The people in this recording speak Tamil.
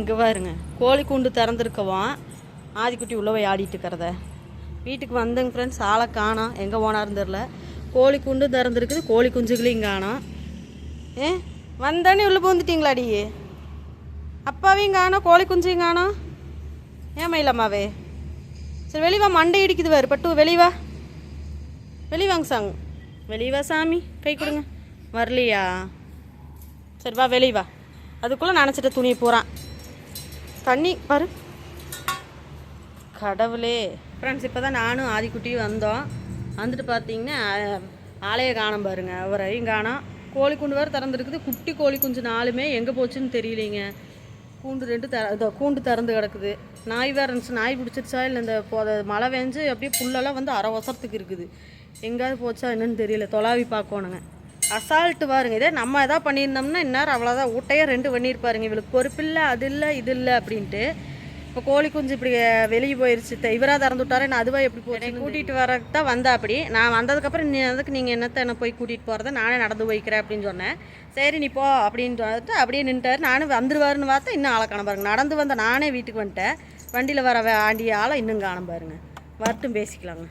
இங்கே பாருங்க. கோழி கூண்டு திறந்துருக்கவோம். ஆதிக்குட்டி உள்ளே போய் ஆடிட்டு இருக்கிறத. வீட்டுக்கு வந்தங்க ஃப்ரெண்ட்ஸ் ஆளை காணோம். எங்கே போனாருன்னு தெரில கோழி கூண்டு திறந்துருக்குது. கோழி குஞ்சுகளையும் காணோம். ஏ வந்தானே உள்ளே பூந்துட்டீங்களாடி அப்பாவையும் காணோம். கோழி குஞ்சையும் காணோம். ஏன் மயிலம்மாவே. சரி வெளிவா மண்டை இடிக்குது வேறு பட்டு வெளிவா வெளிவாங்க சாங் வெளிவா சாமி. கை கொடுங்க. வரலையா? சரி வா வெளிவா அதுக்குள்ளே நினச்சிட்ட துணியை பூரான் தண்ணி பாரு. கடவுளே. ஃப்ரெண்ட்ஸ் இப்போ தான் நானும் ஆதிக்குட்டியும் வந்தோம். வந்துட்டு பார்த்தீங்கன்னா ஆளைய காணோம் பாருங்க. அவரையும் காணோம் கோழி குண்டு வேறு திறந்துருக்குது. குட்டி கோழி குஞ்சு நாலுமே எங்கே போச்சுன்னு தெரியலைங்க. கூண்டு ரெண்டு திற இதோ கூண்டு திறந்து கிடக்குது. நாய் வேறு இருந்துச்சு. நாய் பிடிச்சிருச்சா இல்லை இந்த பொத மழை பெஞ்சு அப்படியே புல்லெல்லாம் வந்து அரை ஒசரத்துக்கு இருக்குது. எங்கேயாவது போச்சா என்னன்னு தெரியல. தொலாவி பார்க்கணுங்க. அசால்ட்டு பாருங்க. இதே நம்ம எதாவது பண்ணியிருந்தோம்னா இந்நேரம் அவ்வளோதான் ஊட்டையே ரெண்டு பண்ணியிருப்பாருங்க. இவளுக்கு பொறுப்பு இல்லை அது இல்லை இது இல்லை அப்படின்ட்டு. இப்போ கோழி குஞ்சு இப்படி வெளியே போயிருச்சு. த- இவரா திறந்து விட்டாரு நான் அதுவா எப்படி போச்சு கூட்டிகிட்டு வரக்கு தான் வந்தா அப்படி நான் வந்ததுக்கப்புறம் நீ அதுக்கு நீங்கள் என்னத்தை என்ன போய் கூட்டிகிட்டு போகிறத நானே நடந்து போய்க்கிறேன் அப்படின்னு சொன்னேன். சரி நீ போ அப்படின்னு சொல்லிட்டு அப்படியே நின்ட்டாரு நானும் வந்துருவாருன்னு பார்த்தா இன்னும் ஆளை காண பாருங்க. நடந்து வந்த நானே வீட்டுக்கு வந்துட்டேன். வண்டியில் வர ஆண்டிய ஆளை இன்னும் காண பாருங்க. வரட்டும் பேசிக்கலாங்க.